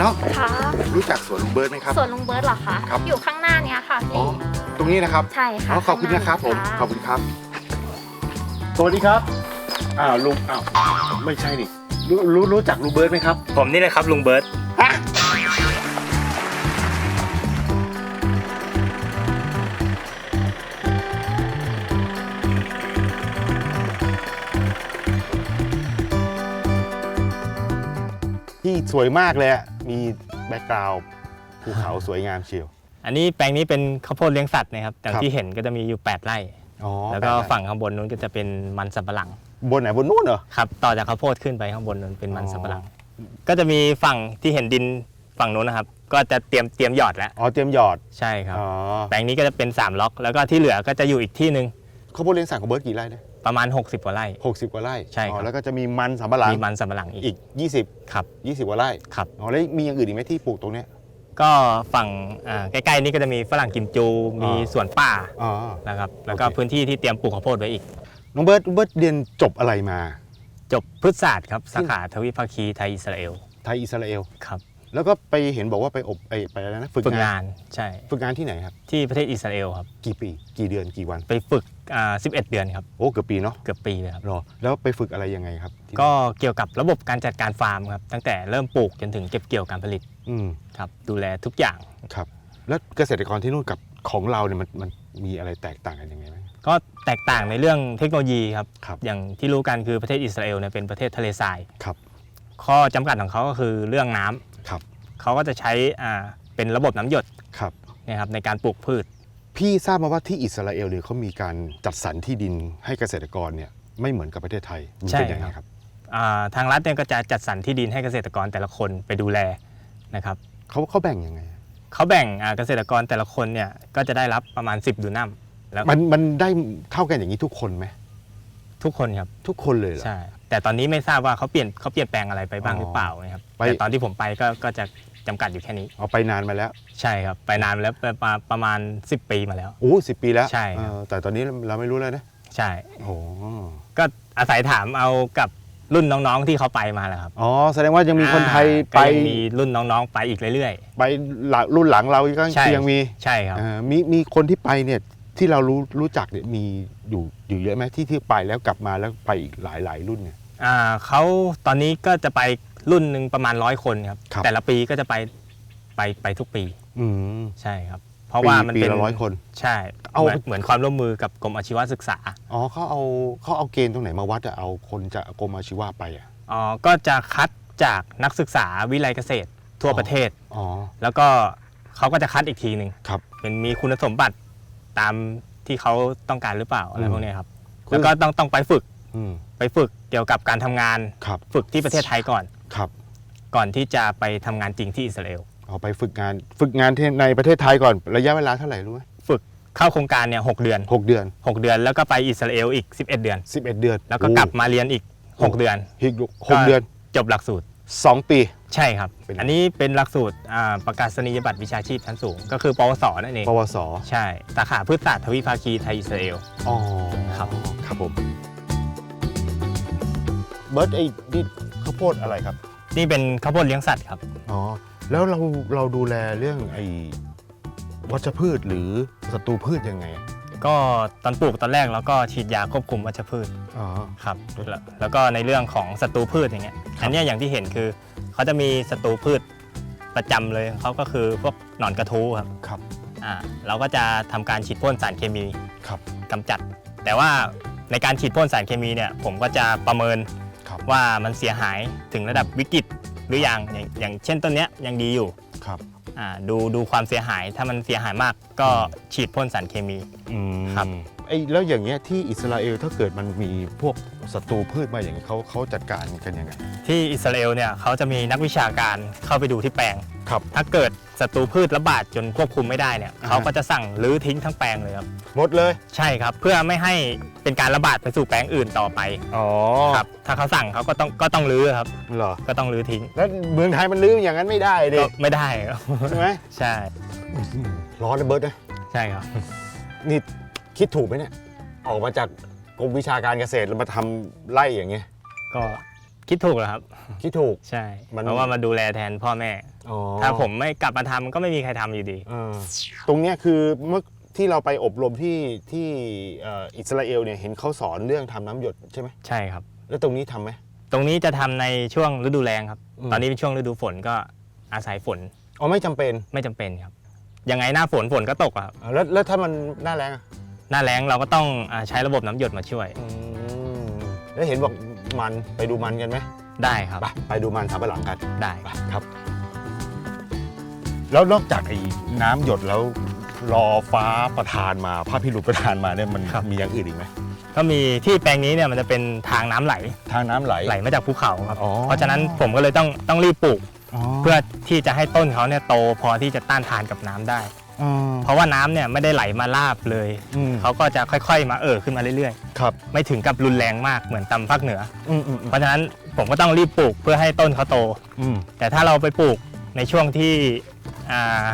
น้องน้องน้องน้องค่ะรู้จักสวนลุงเบิร์ดไหมครับส่วนลุงเบิร์ตเหรอคะครับ อยู่ข้างหน้าเนี้ยค่ะอ๋อพี่ ตรงนี้นะครับใช่ค่ะอ๋อขอบคุณนะครับผมข้างหาขอบคุณครับสวัสดีครับอ้าวลุงอ้าวไม่ใช่นี่รู้รู้รู้จักลุงเบิร์ดไหมครับผมนี่เลยครับลุงเบิร์ตฮะที่สวยมากเลยอะ มีแบ็กกราวด์ภูเขาสวยงามเชียว อันนี้แปลงนี้เป็นข้าวโพดเลี้ยงสัตว์นะครับอย่างครับที่เห็นก็จะมีอยู่ 8 ไร่ อ๋อแล้วก็ปดไร่ฝั่งข้างบนนู้นก็จะเป็นมันสำปะหลังบนไหนบนนู้นเหรอ ครับต่อจากข้าวโพดขึ้นไปข้างบนนู้นเป็นมันอ๋อสำปะหลัง ก็จะมีฝั่งที่เห็นดินฝั่งนู้นนะครับ ก็จะเตรียมเตรียมหยอดแล้วอ๋อเตรียมหยอด ใช่ครับ อ๋อแปลงนี้ก็จะเป็น 3 ล็อก แล้วก็ที่เหลือก็จะอยู่อีกที่หนึ่งข้าวโพดเลี้ยงสัตว์ของเบิร์ดกี่ไร่นะ ประมาณ 60กว่าไร่หกสิบกว่าไร่ใช่ครับ อ๋อแล้วก็จะมีมันสำปะหลังมีมันสำปะหลังอีกอีก20 ครับ 20 กว่าไร่ครับ อ๋อแล้วมีอย่างอื่นอีกไหมที่ปลูกตรงเนี้ย ก็ฝั่งอ่าใกล้ๆนี้ก็จะมีฝรั่งกิมจู มีอ๋อสวนป่าอ๋อ นะครับ แล้วก็โอเค พื้นที่ที่เตรียมปลูกข้าวโพดไว้อีก น้องเบิร์ดเบิร์ดเรียนจบอะไรมา จบพืชศาสตร์ครับ สาขาทวิภาคีไทยอิสราเอลไทยอิสราเอล ครับ แล้วก็ไปเห็นบอกว่าไปอบไอไปอะไรนะฝึกฝึกงานงานใช่ฝึกงานที่ไหนครับ ที่ประเทศอิสราเอลครับ กี่ปีกี่เดือนกี่วัน ไปฝึกอ่า11 เดือนครับ โอ้เกือบปีเนาะเกือบปีเลยครับรอแล้วไปฝึกอะไรยังไงครับที่ก็เกี่ยวกับระบบการจัดการฟาร์มครับ ตั้งแต่เริ่มปลูกจนถึงเก็บเกี่ยวการผลิตอืมครับ ดูแลทุกอย่าง ครับ แล้วเกษตรกรที่นู่นกับของเราเนี่ยมันมันมีอะไรแตกต่างกันยังไงไหม ก็แตกต่างในเรื่องเทคโนโลยีครับ ครับ อย่างที่รู้กันคือประเทศอิสราเอลเนี่ยเป็นประเทศทะเลทราย ครับ ข้อจำกัดของเขาก็คือเรื่องน้ำครับ เขาก็จะใช้อ่าเป็นระบบน้ำหยดครับ นะครับในการปลูกพืช พี่ทราบมาว่าที่อิสราเอลเนี่ยเขามีการจัดสรรที่ดินให้เกษตรกรเนี่ยไม่เหมือนกับประเทศไทยมันใช่เป็นยังไงครับครับ อ่าทางรัฐเนี่ยก็จะจัดสรรที่ดินให้เกษตรกรแต่ละคนไปดูแลนะครับเขาเขาแบ่งยังไง เขาแบ่งอ่าเกษตรกรแต่ละคนเนี่ยก็จะได้รับประมาณ 10ดูนัมแล้วมันมันได้เท่ากันอย่างนี้ทุกคนไหมทุกคนครับทุกคนเลยเหรอใช่แต่ตอนนี้ไม่ทราบว่าเขาเปลี่ยนเขาเปลี่ยนแปลงอะไรไปบ้างอ๋อหรือเปล่านะครับไป แต่ตอนที่ผมไปก็ก็จะ จำกัดอยู่แค่นี้ เอาไปนานมาแล้วใช่ครับ ไปนานแล้วประมาณประมาณ 10 ปีมาแล้ว โอ้สิปีแล้วใช่ครับ เออแต่ตอนนี้เราไม่รู้แล้วนะใช่ โอ้โหก็อาศัยถามเอากับรุ่นน้องๆที่เขาไปมาแหละครับอ๋อแสดงว่ายังมีคนไทยอ่าไปก็ยังมีรุ่นน้องๆไปอีกเรื่อย ไปหลังรุ่นหลังเราก็ใช่ ยังมีๆ ใช่ครับ เอ่อมีมีคนที่ไปเนี่ยที่เรารู้รู้จักเนี่ยมีอยู่อยู่เยอะไหมที่ที่ไปแล้วกลับมาแล้วไปอีกหลายหลายรุ่นเนี่ย อ่าเขาตอนนี้ก็จะไป รุ่นหนึ่งประมาณร้อยคนครับ ครับ แต่ละปีก็จะไปไปไปทุกปีอืมใช่ครับ เพราะว่ามันปีเป็นละร้อยคน ใช่เอา เหมือนเหมือนความร่วมมือกับกรมอาชีวศึกษาอ๋อเขาเอาเขาเอาเกณฑ์ตรงไหนมาวัดอะเอาคนจากกรมอาชีวะไปอะอ๋อก็จะคัดจากนักศึกษาวิไลเกษตรทั่วอ๋อประเทศ อ๋อแล้วก็เขาก็จะคัดอีกทีหนึ่งครับ เป็นมีคุณสมบัติตามที่เขาต้องการหรือเปล่าอะไรอืม พวกเนี้ยครับคือแล้วก็ต้องต้องไปฝึกอืมไปฝึกเกี่ยวกับการทำงาน ครับ ฝึกที่ประเทศไทยก่อน ครับก่อนที่จะไปทำงานจริงที่อิสราเอลเอาไปฝึกงานฝึกงานที่ในประเทศไทยก่อนระยะเวลาเท่าไหร่รู้ไหมฝึกเข้าโครงการเนี่ยหกเดือน หกเดือน6 เดือน แล้วก็ไปอิสราเอลอีก 11 เดือน สิบเอ็ดเดือนแล้วก็กลับมาเรียนอีก 6 เดือนอีกหกเดือนจบหลักสูตรสองปี ใช่ครับ เป็นไง อันนี้เป็นหลักสูตรอ่าประกาศนียบัตรวิชาชีพชั้นสูง ก็คือปวสนั่นเอง ปวสใช่สาขาพืชศาสตร์ทวิภาคีไทยอิสราเอล อ๋อครับ ครับผมเบิร์ตไอ้นี่ข้าวโพดอะไรครับนี่เป็นข้าวโพดเลี้ยงสัตว์ครับ อ๋อแล้วเราเราดูแลเรื่องไอ้วัชพืชหรือศัตรูพืชยังไงก็ตอนปลูกตอนแรกเราก็ฉีดยาควบคุมวัชพืชอ๋อ ครับแล้วแล้วก็ในเรื่องของศัตรูพืชอย่างเงี้ยครับอันเนี้ยอย่างที่เห็นคือเขาจะมีศัตรูพืชประจำเลยเขาก็คือพวกหนอนกระทู้ครับครับอ่าเราก็จะทำการฉีดพ่นสารเคมี ครับ กำจัด แต่ว่าในการฉีดพ่นสารเคมีเนี่ยผมก็จะประเมินครับ ว่ามันเสียหายถึงระดับวิกฤตหรือยังอย่างอย่างเช่นต้นเนี้ยยังดีอยู่ครับอ่าดูดูความเสียหายถ้ามันเสียหายมากก็ฉีดพ่นสารเคมี อืมครับ ไอ้แล้วอย่างเงี้ยที่อิสราเอลถ้าเกิดมันมีพวกศัตรูพืชมาอย่างนี้เขาเขาจัดการกันยังไงที่อิสราเอลเนี่ยเขาจะมีนักวิชาการเข้าไปดูที่แปลง ครับ ถ้าเกิด ศัตรูพืชระบาดจนควบคุมไม่ได้เนี่ยอ่าฮะ เขาก็จะสั่งรื้อทิ้งทั้งแปลงเลยครับหมดเลย ใช่ครับ เพื่อไม่ให้เป็นการระบาดไปสู่แปลงอื่นต่อไปอ๋อครับถ้าเขาสั่งเขาก็ต้องก็ต้องรื้อครับ เหรอ ก็ต้องรื้อทิ้งแล้วเมืองไทยมันลื้ออย่างนั้นไม่ได้ดิ ก็ไม่ได้ครับ ใช่ไหมใช่ร้อนนะเบิร์ตนะ ใช่ครับ นี่คิดถูกไหมเนี่ย ออกมาจากกรมวิชาการเกษตรแล้วมาทำไร่อย่างเงี้ย ก็ คิดถูกแล้วครับ คิดถูก ใช่ มัน เพราะว่ามาดูแลแทนพ่อแม่ อ๋อถ้าผมไม่กลับมาทำก็ไม่มีใครทำอยู่ดี เออตรงเนี้ยคือเมื่อที่เราไปอบรมที่ที่เอ่ออิสราเอลเนี่ยเห็นเขาสอนเรื่องทำน้ำหยดใช่ไหมใช่ครับ แล้วตรงนี้ทำไหม ตรงนี้จะทำในช่วงฤดูแล้งครับ อืม ตอนนี้เป็นช่วงฤดูฝนก็อาศัยฝนอ๋อไม่จำเป็นไม่จำเป็นครับ ยังไงหน้าฝนฝนก็ตกอะครับ อ่าแล้วแล้วถ้ามันหน้าแรงอะหน้าแล้งเราก็ต้องอาใช้ระบบน้ำหยดมาช่วย อืมแล้วเห็นบอก มันไปดูมันกันไหมได้ครับ ไปไปดูมันสำปะหลังกันได้ ไปครับ แล้วนอกจากไอ้น้ำหยดแล้วรอฟ้าประทานมาพระพิรุณประทานมาเนี่ยมันมีอย่างอื่นอีกไหมก็มีที่แปลงนี้เนี่ยมันจะเป็นทางน้ำไหลทางน้ำไหล ไหลมาจากภูเขาครับ อ๋อ เพราะฉะนั้นผมก็เลยต้องต้องรีบปลูกอ๋อเพื่อที่จะให้ต้นเขาเนี่ยโตพอที่จะต้านทานกับน้ำได้ อืมเพราะว่าน้ำเนี่ยไม่ได้ไหลมาลาบเลย อืม เขาก็จะค่อยๆ มาเอ่อขึ้นมาเรื่อยครับๆ ไม่ถึงกับรุนแรงมากเหมือนตำภาคเหนือ อืมอืมอืมเพราะฉะนั้นผมก็ต้องรีบปลูกเพื่อให้ต้นเขาโต อืมแต่ถ้าเราไปปลูกในช่วงที่อ่า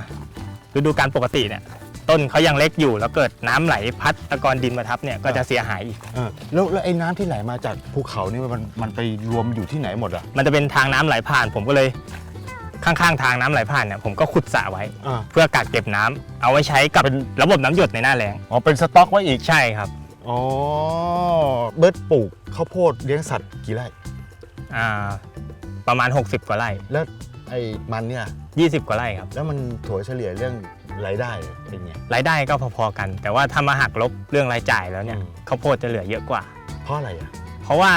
ฤดูกาลปกติเนี่ยต้นเขายังเล็กอยู่แล้วเกิดน้ำไหลพัดตะกอนดินมาทับเนี่ยก็จะเสียหายอีก เออแล้วแล้วไอ้น้ำที่ไหลมาจากภูเขานี่มันมันไปรวมอยู่ที่ไหนหมดอะมันจะเป็นทางน้ำไหลผ่าน ผมก็เลย ข้างๆทางน้ำไหลผ่านเนี่ยผมก็ขุดสระไว้ อ่าเพื่อกักเก็บน้ำเอาไว้ใช้กับเป็นระบบน้ำหยดในหน้าแล้งอ๋อเป็นสต็อกไว้อีก ใช่ครับอ๋อ เบิร์ดปลูกข้าวโพดเลี้ยงสัตว์กี่ไร่ อ่าประมาณ 60 กว่าไร่แล้วไอ้มันเนี่ย 20 กว่าไร่ครับแล้วมันถั่วเฉลี่ยเรื่องรายได้เป็นไง รายได้ก็พอๆกัน แต่ว่าถ้ามาหักลบเรื่องรายจ่ายแล้วเนี่ยอืม ข้าวโพดจะเหลือเยอะกว่า เพราะอะไรอะ เพราะว่า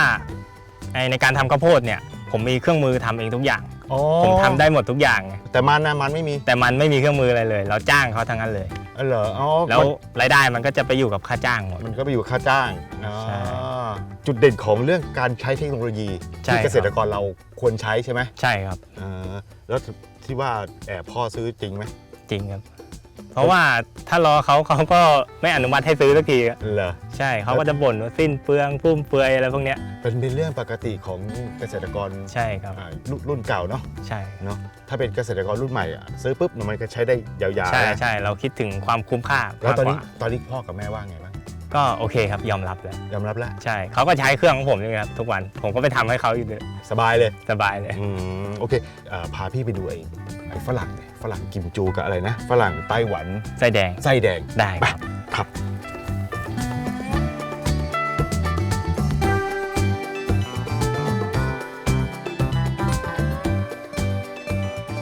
ในในการทำข้าวโพดเนี่ยผมมีเครื่องมือทำเองทุกอย่าง อ๋อผมทำได้หมดทุกอย่างไงแต่มันนะมันไม่มีแต่มันไม่มีเครื่องมืออะไรเลย เราจ้างเขาทั้งนั้นเลยอ๋อเหรออ๋อแล้วมันรายได้มันก็จะไปอยู่กับค่าจ้างหมด มันก็ไปอยู่ค่าจ้างอ๋อใช่จุดเด่นของเรื่องการใช้เทคโนโลยีใช่ที่ครับ เกษตรกรเราควรใช้ใช่ไหมใช่ครับ เออแล้วที่ว่าแอบพ่อซื้อจริงไหมจริงครับ เพราะว่าถ้ารอเขาเขาก็ไม่อนุมัติให้ซื้อสักทีอะเหรอ ใช่เขาก็จะบ่นว่าสิ้นเปลืองฟุ่มเฟือยอะไรพวกเนี้ยเป็นเป็นเรื่องปกติของเกษตรกรใช่ครับ อ่ารุ่นรุ่นเก่าเนาะใช่เนาะถ้าเป็นเกษตรกรรุ่นใหม่อะซื้อปุ๊บมันก็ใช้ได้ยาวๆใช่นะใช่เราคิดถึงความคุ้มค่าแล้วตอนนี้มากกาตอนนี้พ่อกับแม่ว่าไงบ้างก็โอเคครับยอมรับแล้วยอมรับแล้วใช่เขาก็ใช้เครื่องของผมนี่ครับทุกวันผมก็ไปทำให้เขาอยู่ด้วยสบายเลยสบายเลย อืมโอเคเอ่อพาพี่ไปดูไอ้ ไอ้ฝรั่งเนี่ยฝรั่งกิมจูกับอะไรนะ ฝรั่งไต้หวันไส้แดง ไส้แดงได้ครับครับ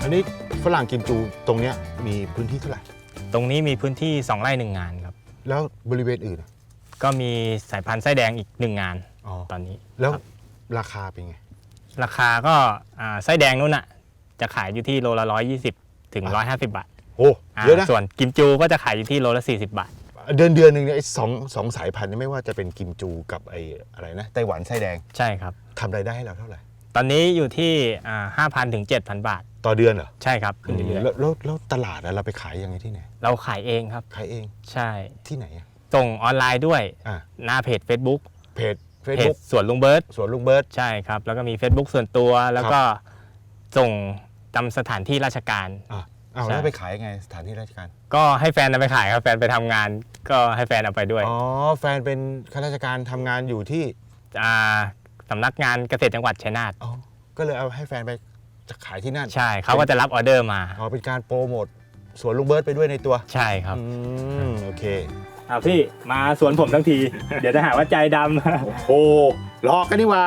อันนี้ฝรั่งกิมจูตรงเนี้ยมีพื้นที่เท่าไหร่ ตรงนี้มีพื้นที่ 2 ไร่หนึ่งงานครับ แล้วบริเวณอื่นอะก็มีสายพันธุ์ไส้แดงอีกหนึ่งงาน อ๋อตอนนี้ แล้วครับราคาเป็นไง ราคาก็อ่าไส้แดงนู่นน่ะ จะขายอยู่ที่โลละ120ถึงอะ150บาทโอ้อ่าเยอะนะส่วนกิมจูก็จะขายอยู่ที่โลละ40บาท เดือนเดือนหนึ่งเนี่ยไอ้สองสองสายพันธุ์เนี่ยไม่ว่าจะเป็นกิมจูกับไอ้อะไรนะไต้หวันไส้แดงใช่ครับ ทำรายได้ให้เราเท่าไหร่ ตอนนี้อยู่ที่อ่า5,000ถึง7,000บาท ต่อเดือนเหรอใช่ครับขึ้นเรื่อยแล้วแล้วแล้วตลาดอะเราไปขายยังไงที่ไหนๆเราขายเองครับ ขายเองใช่ ที่ไหนอะส่งออนไลน์ด้วย อะหน้าเพจ Facebook เพจเพจ Facebook สวนลุงเบิร์ตสวนลุงเบิร์ต ใช่ครับ แล้วก็มี Facebook ส่วนตัวแล้วก็ส่ง ตามสถานที่ราชการ อะอ้าวใช่แล้วไปขายยังไงสถานที่ราชการ ก็ให้แฟนเอาไปขายครับ แฟนไปทำงาน ก็ให้แฟนเอาไปด้วยอ๋อ แฟนเป็นข้าราชการทำงานอยู่ที่อ่าสำนักงานเกษตรจังหวัดชัยนาทอ๋อ ก็เลยเอาให้แฟนไปจะขายที่นั่น ใช่เขาก็จะรับออเดอร์มา อ๋อ เป็นการโปรโมทสวนลุงเบิร์ตไปด้วยในตัว ใช่ครับ อืม โอเค อ่าพี่มาสวนผมทั้งที เดี๋ยวจะหาว่าใจดโอ้โหหลอกกันนี่ว่า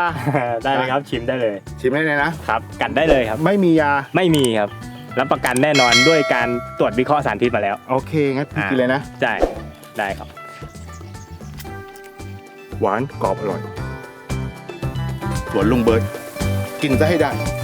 ำได้เลยครับชิมได้เลย ชิมได้เลยนะ ครับ กัดได้เลยครับ ไม่มียา ไม่มีครับ รับประกันแน่นอนด้วยการตรวจวิเคราะห์สารพิษมาแล้ว โอเค งั้นพี่อะกินเลยนะ ใช่ ได้ครับ หวานกรอบอร่อย สวนลุงเบิร์ตกินซะให้ได้ค